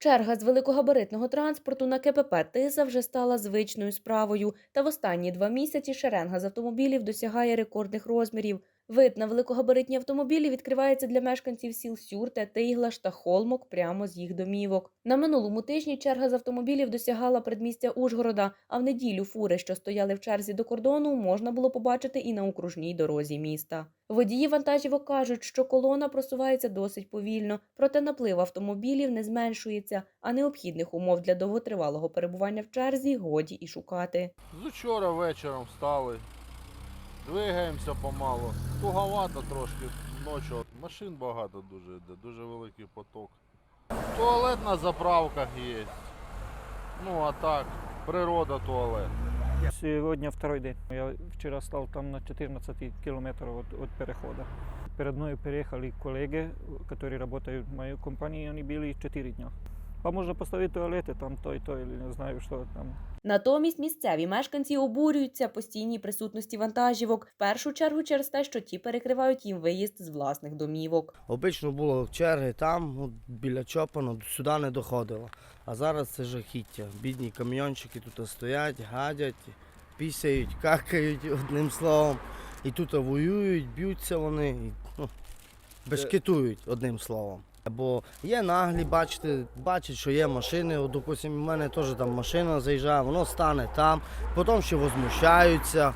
Черга з великогабаритного транспорту на КПП Тиса вже стала звичною справою, та в останні два місяці шеренга з автомобілів досягає рекордних розмірів. Вид на великогабаритні автомобілі відкривається для мешканців сіл Сюрте, Тиглаш та Холмок прямо з їх домівок. На минулому тижні черга з автомобілів досягала предмістя Ужгорода, а в неділю фури, що стояли в черзі до кордону, можна було побачити і на окружній дорозі міста. Водії вантажівок кажуть, що колона просувається досить повільно, проте наплив автомобілів не зменшується, а необхідних умов для довготривалого перебування в черзі годі і шукати. З учора вечором встали. Двигаємося помалу. Туговато трошки ночі. Машин багато дуже йде, дуже великий поток. Туалет на заправках є. Ну а так, природа туалет. Сьогодні второй день. Я вчора став там на 14 кілометрів від, від переходу. Перед мною переїхали колеги, які працюють в моїй компанії, вони були 4 дні. А можна поставити туалети, там той, той, не знаю, що там. Натомість місцеві мешканці обурюються постійній присутності вантажівок, в першу чергу через те, що ті перекривають їм виїзд з власних домівок. Обично було черги там, от, біля Чопану, сюди не доходило. А зараз це жахіття. Бідні камйончики тут стоять, гадять, пісяють, какають одним словом. І тут воюють, б'ються вони, і, ну, бешкетують одним словом. Бо є наглі, бачите, бачать, що є машини. От, допустим, у мене теж там машина заїжджає, воно стане там, потім ще возмущаються.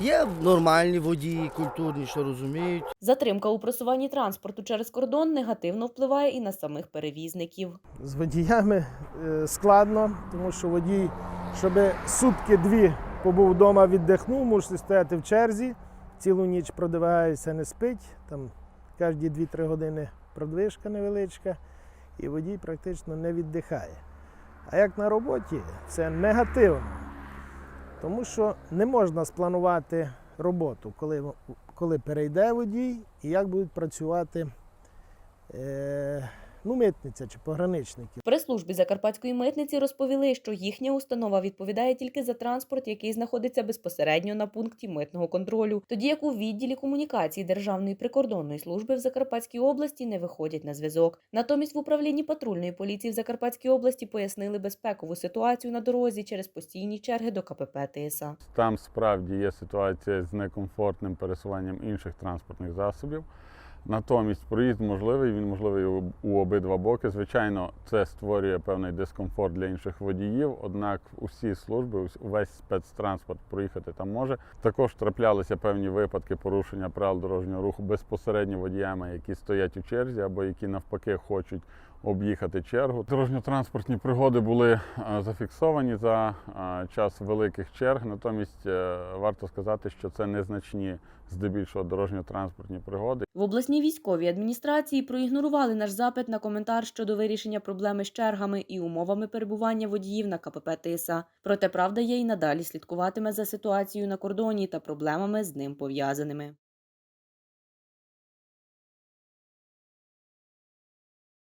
Є нормальні водії, культурні, що розуміють. Затримка у просуванні транспорту через кордон негативно впливає і на самих перевізників. З водіями е, складно, тому що водій, щоб сутки дві побув вдома, віддихнув, мусить стояти в черзі, цілу ніч продивається, не спить. Там кожні 2-3 години продвижка невеличка, і водій практично не віддихає. А як на роботі, це негативно, тому що не можна спланувати роботу, коли, коли перейде водій і як будуть працювати е, ну, митниця чи пограничники. В прес-службі Закарпатської митниці розповіли, що їхня установа відповідає тільки за транспорт, який знаходиться безпосередньо на пункті митного контролю, тоді як у відділі комунікації Державної прикордонної служби в Закарпатській області не виходять на зв'язок. Натомість в управлінні патрульної поліції в Закарпатській області пояснили безпекову ситуацію на дорозі через постійні черги до КПП ТСА. Там справді є ситуація з некомфортним пересуванням інших транспортних засобів. Натомість проїзд можливий, він можливий у- обидва боки. Звичайно, це створює певний дискомфорт для інших водіїв, однак усі служби, увесь спецтранспорт проїхати там може. Також траплялися певні випадки порушення правил дорожнього руху безпосередньо водіями, які стоять у черзі або які навпаки хочуть об'їхати чергу. Дорожньо-транспортні пригоди були е, зафіксовані за е, час великих черг. Натомість е, варто сказати, що це незначні здебільшого дорожньо-транспортні пригоди. В обласній військовій адміністрації проігнорували наш запит на коментар щодо вирішення проблеми з чергами і умовами перебування водіїв на КПП ТИСА. Проте правда є і надалі слідкуватиме за ситуацією на кордоні та проблемами з ним пов'язаними.